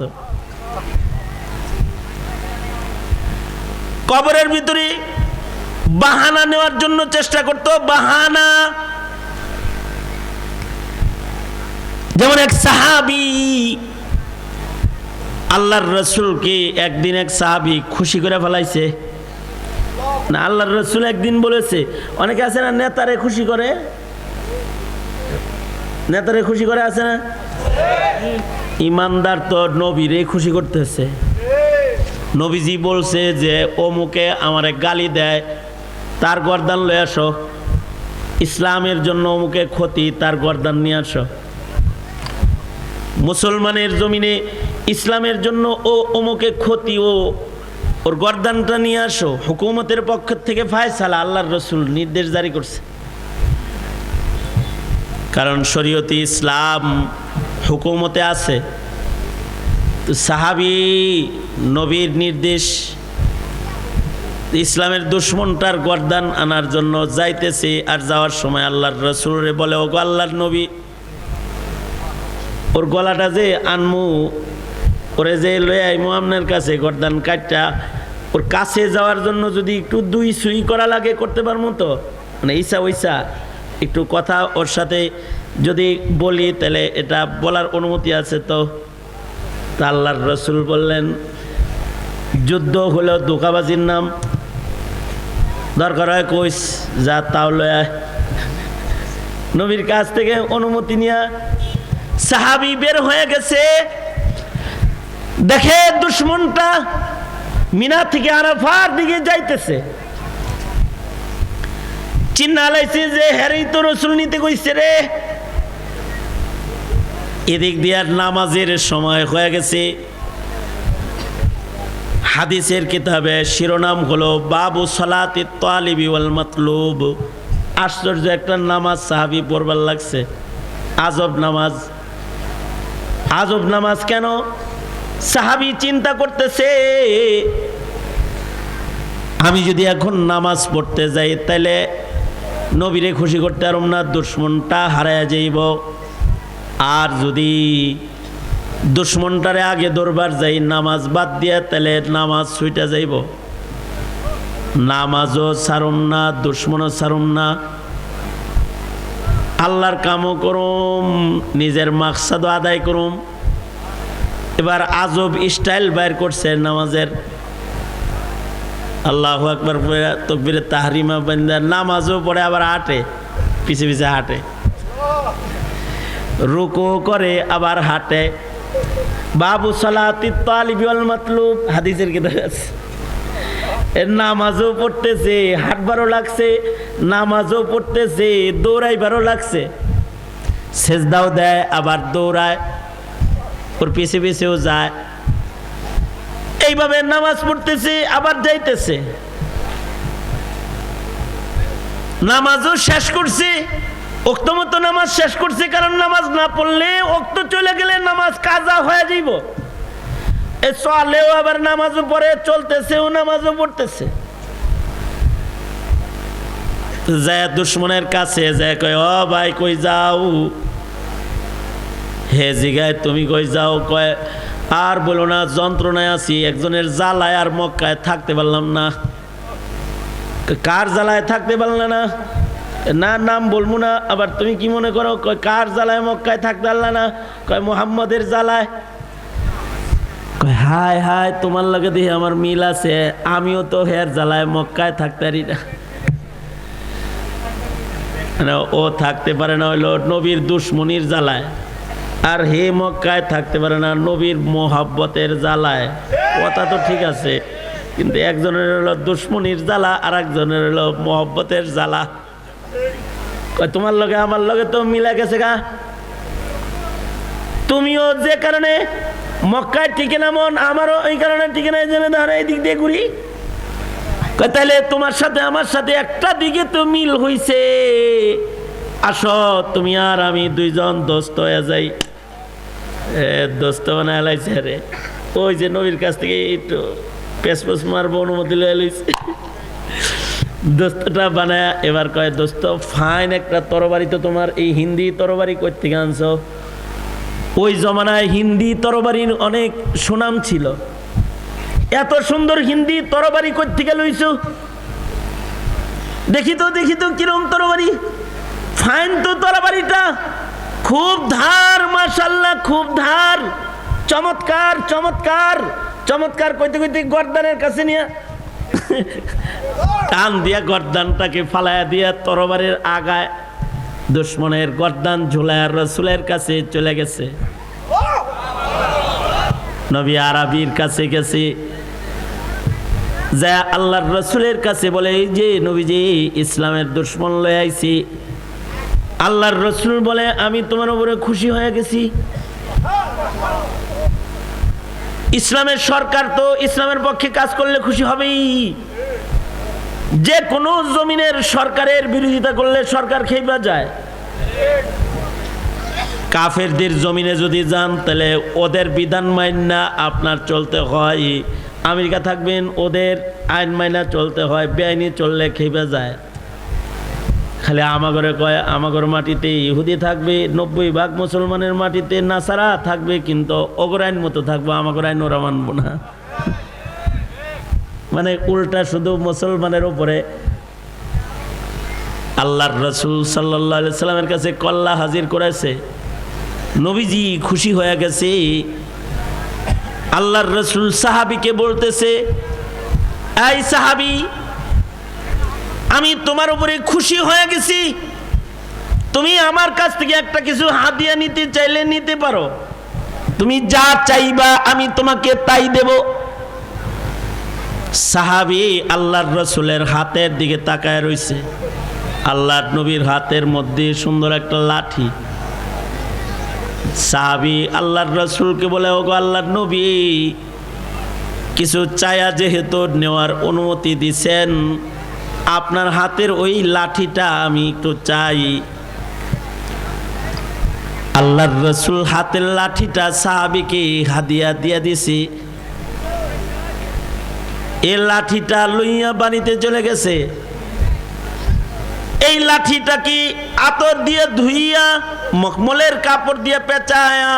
করতো কবরের ভিতরে বাহানা নেওয়ার জন্য চেষ্টা করতো, বাহানা। যেমন এক সাহাবি, আল্লাহর রসুলকে একদিন এক সাহাবি খুশি করে ফেলাইছে। না, আল্লাহর রসুল একদিন বলেছে, অনেকে আছে না, নেতারে খুশি করে? নেতারে খুশি করে আছে না? ইমানদার তো নবীরে খুশি করতেছে। নবীজি বলছে যে, অমুকে আমারে গালি দেয়, তার গর্দান লয়ে আসো। ইসলামের জন্য অমুকে ক্ষতি, তার গর্দান নিয়ে আসো। মুসলমানের জমিনে ইসলামের জন্য ও অমুকে ক্ষতি ও ওর গর্দানটা নিয়ে আসো, হুকুমতের পক্ষ থেকে ফায়সালা আল্লাহর রসুল নির্দেশ জারি করছে। কারণ শরীয়তে ইসলাম হুকুমতে আছে। তো সাহাবি নবীর নির্দেশ, ইসলামের দুশ্মনটার গরদান আনার জন্য যাইতেছে আর যাওয়ার সময় আল্লাহর রসুলরে বলে ও আল্লাহর নবী, ওর গলাটা যে আনমু, ওরে যে লয়ে আইমু আপনার কাছে গরদান কাটটা, ওর কাছে যাওয়ার জন্য যদি একটু দুই সুই করা লাগে করতে পারব তো? মানে ইসা ওইসা, একটু কথা ওর সাথে যদি বলি, তাহলে এটা বলার অনুমতি আছে তো? তা আল্লাহর রসুল বললেন, যুদ্ধ হলো ধোকাবাজির নাম। দরকার হয় কইস, যা তাও লয় নবীর কাছ থেকে অনুমতি নিয়ে সাহাবি বের হয়ে গেছে। দেখে দুশ্মনটা মিনা থেকে আরাফার দিকে যাইতেছে। চিন্না লাইছে যে হ্যারেই তো রসুল নিতে কইছে রে। এদিক দিয়ে নামাজের সময় হয়ে গেছে। হাদিসের কিতাবে শিরোনাম হলো, বাবু সলাতি তালিবি ওয়াল মাতলুব। আশ্চর্য একটা নামাজ সাহাবি পড়বার লাগছে। আজব নামাজ। আজব নামাজ কেন? সাহাবি চিন্তা করতেছে, আমি যদি এখন নামাজ পড়তে যাই তাহলে নবীরে খুশি করতে পারব না দুশ্মনটা হারায় যাইব। আর যদি দুশ্মনটারে আগে দরবার যাই, নামাজ বাদ দিয়া তাহলে নামাজ ছুইটা যাইব। নামাজও সারুম না, দুশ্মনও সারুম না। আল্লাহর কামও করুম, নিজের মাকসাদও আদায় করুম। এবার আজব স্টাইল বাইর করছে নামাজের। আল্লাহ একবার তকবিরে তাহারিমা বান্দা, নামাজও পড়ে, আবার হাঁটে, পিছে পিছে হাঁটে। রুকু করে আবার হাঁটে। বাবু সালাতি হাদিসের কিতাবে আছে। এর নামাজও পড়তেছে, হাঁটবারও লাগছে, নামাজও পড়তেছে, দৌড়াইবারও লাগছে। সেজদাও দেয়, আবার দৌড়ায়, ওর পিছে পিছেও যায়। এইভাবে নামাজ পড়তেছে, আবার যাইতেছে। নামাজও শেষ করছে অক্তমতো নামাজ শেষ করছে, কারণ নামাজ না পড়লে অক্ত চলে গেলে নামাজ কাজা হয়ে যাইব। এ চলেও আবার নামাজও পড়ে, চলতেছেও, নামাজও পড়তেছে। যায় দুশ্মনের কাছে যায় কয়, ও ভাই, কই যাও? হে জিগায়, তুমি কই যাও? কয়, আর বলো না, যন্ত্রণায় আছি, একজনের জ্বালায় আর মক্কায় থাকতে পারলাম না। কার জ্বালায় থাকতে পারলাম না? না, নাম বলব না, আবার তুমি কি মনে করো, কয় কার জ্বালায় মক্কায় থাকতে পারলে না? কয় মোহাম্মদের জ্বালায়? কয়, হায় হায়, তোমার লগে দেখি আমার মিল আছে, আমিও তো হের জ্বালায় মক্কায় থাকতে পারি না। ও থাকতে পারে না হইল নবীর দুশ্মনির জ্বালায়, আর হে মক্কায় থাকতে পারে না নবীর মোহাব্বতের জ্বালায়। কথা তো ঠিক আছে, কিন্তু একজনের হলো দুশ্মনির জ্বালা আর একজনের হলো মোহব্বতের জ্বালা। তোমার লগে, আমার লগে তো মিলা গেছে গা। তুমিও যে কারণে মক্কায় টিকে না মন, আমারও এই কারণে টিকে না, এই জন্য ধরো এই দিক দিয়ে ঘুরি। তাহলে তোমার সাথে, আমার সাথে একটা দিকে তো মিল হইছে। আসো, তুমি আর আমি দুইজন দোস্ত হয়ে যাই। দোস্ত বানায় লাইছে রে। ওই যে নবীর কাছ থেকে একটু পেসপোস মারবো, অনুমতি লইছে। দোস্তটা বানায় এবার কয়, দোস্ত ফাইন একটা তরবারি তো তোমার এই হিন্দি তরবারি করতে আনছো। ওই জমানায় হিন্দি তরবারির অনেক সুনাম ছিল। এত সুন্দর হিন্দি তরবারি করতে লইছো দেখি তো দেখি তো, কিরম তরবারি? ফাইন তো তরবারিটা, খুব ধার মাশাল্লাহ খুব ধার। চমৎকার চমৎকার চমৎকার কইতে কইতে গর্দানের কাছে নিয়ে টান দিয়া গর্দানটাকে ফালায়া দিয়া তরবারের আগায় দুশ্মনের গর্দান ঝুলায়ার রসুলের কাছে চলে গেছে। নবী আরবির কাছে গেছে। যা আল্লাহর রসুলের কাছে বলে, এই যে নবীজি, ইসলামের দুশ্মন লয়ে আইছি। আল্লাহর রসুল বলে, আমি তোমার উপরে খুশি হয়ে গেছি। ইসলামের সরকার তো ইসলামের পক্ষে কাজ করলে খুশি হবেই। যে কোনো জমিনের সরকারের বিরোধিতা করলে সরকার খেইবা যায়। কাফেরদের জমিনে যদি যান, তাহলে ওদের বিধান মাইনা আপনার চলতে হয়। আমেরিকা থাকবেন, ওদের আইন মাইনা চলতে হয়, বেআইনি চললে খেইবা যায়। খালি আমাগরে কয়, আমাগর মাটিতে ইহুদি থাকবে, নব্বই ভাগ মুসলমানের মাটিতে নাসারা থাকবে, কিন্তু অগর আইন মতো থাকব, আমাগর আইন ওরা মানবো না। মানে উল্টা শুধু মুসলমানের উপরে। আল্লাহর রসুল সাল্লাহ সাল্লামের কাছে কল্লা হাজির করেছে। নবীজি খুশি হয়ে গেছে। আল্লাহর রসুল সাহাবিকে বলতেছে, এই সাহাবি আমি তোমার উপরে খুশি হয়ে গেছি। তুমি আমার কাছ থেকে একটা কিছু হাতিয়া নিতে চাইলে নিতে পারো। তুমি যা চাইবা আমি তোমাকে তাই দেব। সাহাবি আল্লাহর রসুলের হাতের দিকে তাকায় রইছে। আল্লাহর নবীর হাতের মধ্যে সুন্দর একটা লাঠি। সাহাবি আল্লাহর রসুলকে বলে, ওগো আল্লাহর নবী, কিছু চায়া যেহেতু নেওয়ার অনুমতি দিছেন আপনার হাতের ওই লাঠিটা আমি একটু চাই। আল্লাহর রসুল হাতের লাঠিটা সাহাবিকে হাদিয়া দিয়া দিছি। এ লাঠিটা লইয়া বাড়িতে চলে গেছে। এই লাঠিটা কি আতর দিয়ে ধুইয়া, মখমলের কাপড় দিয়ে পেঁচায়া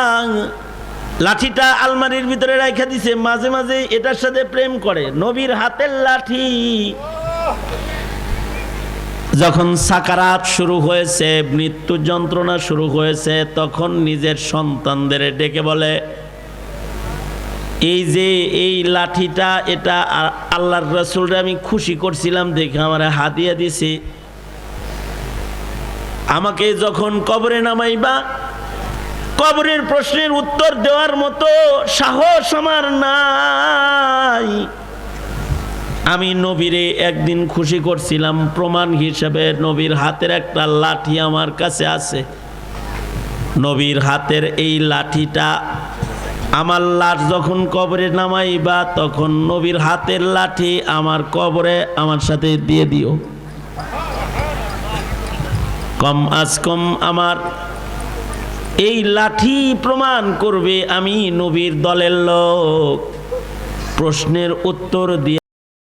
লাঠিটা আলমারির ভিতরে রাখা দিছে। মাঝে মাঝে এটার সাথে প্রেম করে। নবীর হাতের লাঠি। যখন সাকারাত শুরু হয়েছে, মৃত্যু যন্ত্রণা শুরু হয়েছে, তখন নিজের সন্তানদের ডেকে বলে, এই যে এই লাঠিটা, এটা আল্লাহর রসুলরে আমি খুশি করছিলাম দেখে আমার হাতিয়া দিছি। আমাকে যখন কবরে নামাইবা, কবরের প্রশ্নের উত্তর দেওয়ার মতো সাহস আমার নাই। আমি নবীরে একদিন খুশি করছিলাম। প্রমাণ হিসেবে নবীর হাতের একটা লাঠি আমার কাছে আছে। নবীর হাতের এই লাঠিটা আমার লাশ যখন কবরে নামাইবা, তখন নবীর হাতের লাঠি আমার কবরে আমার সাথে দিয়ে দিও। কম আজ কম আমার এই লাঠি প্রমাণ করবে আমি নবীর দলের লোক। প্রশ্নের উত্তর দিয়ে